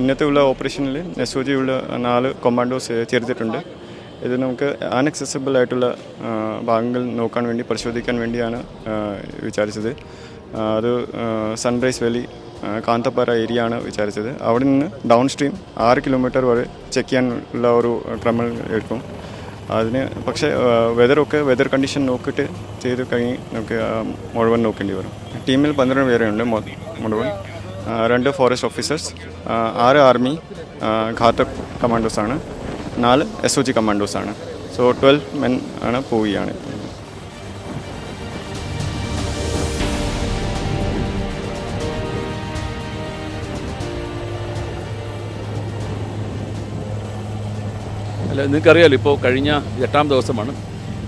ഇന്നത്തെ ഉള്ള ഓപ്പറേഷനിൽ ഒ ഉള്ള നാല് കൊമാൻഡോസ് ചേർത്തിട്ടുണ്ട്. ഇത് നമുക്ക് അൺഅക്സസിബിൾ ആയിട്ടുള്ള ഭാഗങ്ങൾ നോക്കാൻ വേണ്ടി പരിശോധിക്കാൻ വേണ്ടിയാണ് വിചാരിച്ചത്. അത് സൺറൈസ് വാലി കാന്തപ്പാറ ഏരിയ ആണ് വിചാരിച്ചത്. അവിടെ നിന്ന് ഡൗൺ സ്ട്രീം ആറ് കിലോമീറ്റർ വരെ ചെക്ക് ചെയ്യാനുള്ള ഒരു ക്രമം എടുക്കും. അതിന് പക്ഷേ വെതറൊക്കെ വെതർ കണ്ടീഷൻ നോക്കിയിട്ട് ചെയ്ത് കഴിഞ്ഞ് നമുക്ക് മുഴുവൻ നോക്കേണ്ടി വരും. ടീമിൽ പന്ത്രണ്ട് പേരുണ്ട് മൊ- മുഴുവൻ. രണ്ട് ഫോറസ്റ്റ് ഓഫീസേഴ്സ് ആറ് ആർമി ഘാതക് കമാൻഡോസ് ആണ്. നാല് എസ് ഒ ജി കമാൻഡോസ് ആണ്. സോ ട്വൽവ് മെൻ ആണ് പോവുകയാണ്. അല്ല നിങ്ങൾക്കറിയാലോ ഇപ്പോൾ കഴിഞ്ഞ എട്ടാം ദിവസമാണ്.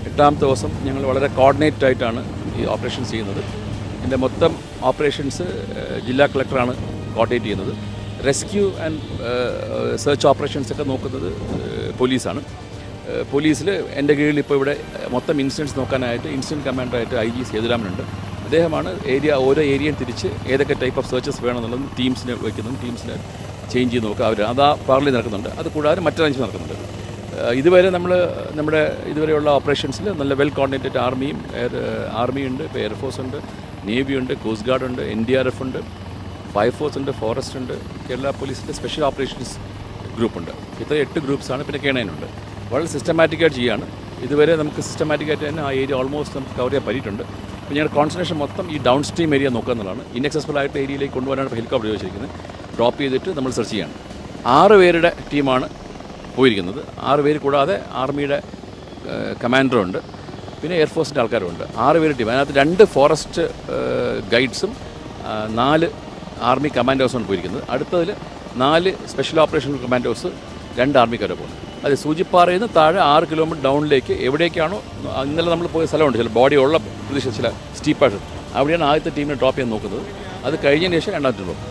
എട്ടാം ദിവസം ഞങ്ങൾ വളരെ കോർഡിനേറ്റ് ആയിട്ടാണ് ഈ ഓപ്പറേഷൻ ചെയ്യുന്നത്. ഇതിന്റെ മൊത്തം ഓപ്പറേഷൻസ് ജില്ലാ കളക്ടറാണ് കോർഡിനേറ്റ് ചെയ്യുന്നത്. റെസ്ക്യൂ ആൻഡ് സെർച്ച് ഓപ്പറേഷൻസ് ഒക്കെ നോക്കുന്നത് പോലീസാണ്. പോലീസിൽ എന്റെ കീഴിൽ ഇപ്പോൾ ഇവിടെ മൊത്തം ഇൻസിഡൻസ് നോക്കാനായിട്ട് ഇൻസിഡന്റ് കമാൻഡറായിട്ട് ഐ ജി സേതുരാമനുണ്ട്. അദ്ദേഹമാണ് ഏരിയ ഓരോ ഏരിയയും തിരിച്ച് ഏതൊക്കെ ടൈപ്പ് ഓഫ് സെർച്ചസ് വേണമെന്നുള്ളതും ടീംസിന് വയ്ക്കുന്നതും ടീംസിന് ചേഞ്ച് ചെയ്ത് നോക്കുക. അവർ അത് ആ പാർലി നടക്കുന്നുണ്ട്. അത് കൂടാതെ മറ്റൊരഞ്ച് നടക്കുന്നുണ്ട്. ഇതുവരെ നമ്മൾ നമ്മുടെ ഇതുവരെയുള്ള ഓപ്പറേഷൻസിൽ നല്ല വെൽ കോർഡിനേറ്റഡ് ആർമിയും എയർ ആർമിയുണ്ട് ഇപ്പോൾ എയർഫോഴ്സ് ഉണ്ട്. നേവി ഉണ്ട് കോസ്റ്റ് ഗാർഡ് ഉണ്ട് എൻ ഡി ആർ എഫ് ഉണ്ട് ഫയർഫോഴ്സ് ഉണ്ട് ഫോറസ്റ്റ് ഉണ്ട് കേരള പോലീസിന്റെ സ്പെഷ്യൽ ഓപ്പറേഷൻസ് ഗ്രൂപ്പുണ്ട് ഇത്ര എട്ട് ഗ്രൂപ്പ്സാണ് പിന്നെ കേണേനുണ്ട് വളരെ സിസ്റ്റമാറ്റിക്കായിട്ട് ചെയ്യുകയാണ് ഇതുവരെ നമുക്ക് സിസ്റ്റമാറ്റിക്കായിട്ട് തന്നെ ആ ഏരിയ ഓൾമോസ്റ്റ് നമുക്ക് കവർ ചെയ്യാൻ പറ്റിയിട്ടുണ്ട്. അപ്പോൾ ഞങ്ങളുടെ കോൺസെൻട്രേഷൻ മൊത്തം ഈ ഡൗൺ സ്ട്രീം ഏരിയ നോക്കുക എന്നുള്ളതാണ്. ആയിട്ട് ഏരിയയിലേക്ക് കൊണ്ടുപോകാനാണ് ഹെലികോപ്റ്റർ ഉപയോഗിച്ചിരിക്കുന്നത്. ഡ്രോപ്പ് ചെയ്തിട്ട് നമ്മൾ സെർച്ച് ചെയ്യാണ്. ആറ് പേരുടെ ടീമാണ് പോയിരിക്കുന്നത്. ആറ് പേര് കൂടാതെ ആർമിയുടെ കമാൻഡറുണ്ട് പിന്നെ എയർഫോഴ്സിന്റെ ആൾക്കാരുണ്ട് ആറ് പേര് ടീം അതിനകത്ത് രണ്ട് ഫോറസ്റ്റ് ഗൈഡ്സും നാല് ആർമി കമാൻഡോസാണ് പോയിരിക്കുന്നത് അടുത്തതിൽ നാല് സ്പെഷ്യൽ ഓപ്പറേഷൻ കമാൻഡോസ് രണ്ട് ആർമിക്കാരെ പോകുന്നത് അത് സൂചിപ്പാറയിൽ നിന്ന് താഴെ ആറ് കിലോമീറ്റർ ഡൗണിലേക്ക് എവിടേക്കാണോ ഇന്നലെ നമ്മൾ പോയ സ്ഥലമുണ്ട് ചില ബോഡി ഉള്ള പ്രദേശം ചില സ്റ്റീപ്പായിട്ട് അവിടെയാണ് ആദ്യത്തെ ടീമിനെ ഡ്രോപ്പ് ചെയ്യാൻ നോക്കുന്നത്. അത് കഴിഞ്ഞതിന് ശേഷം രണ്ടാമത്തെ ഡ്രോപ്പ്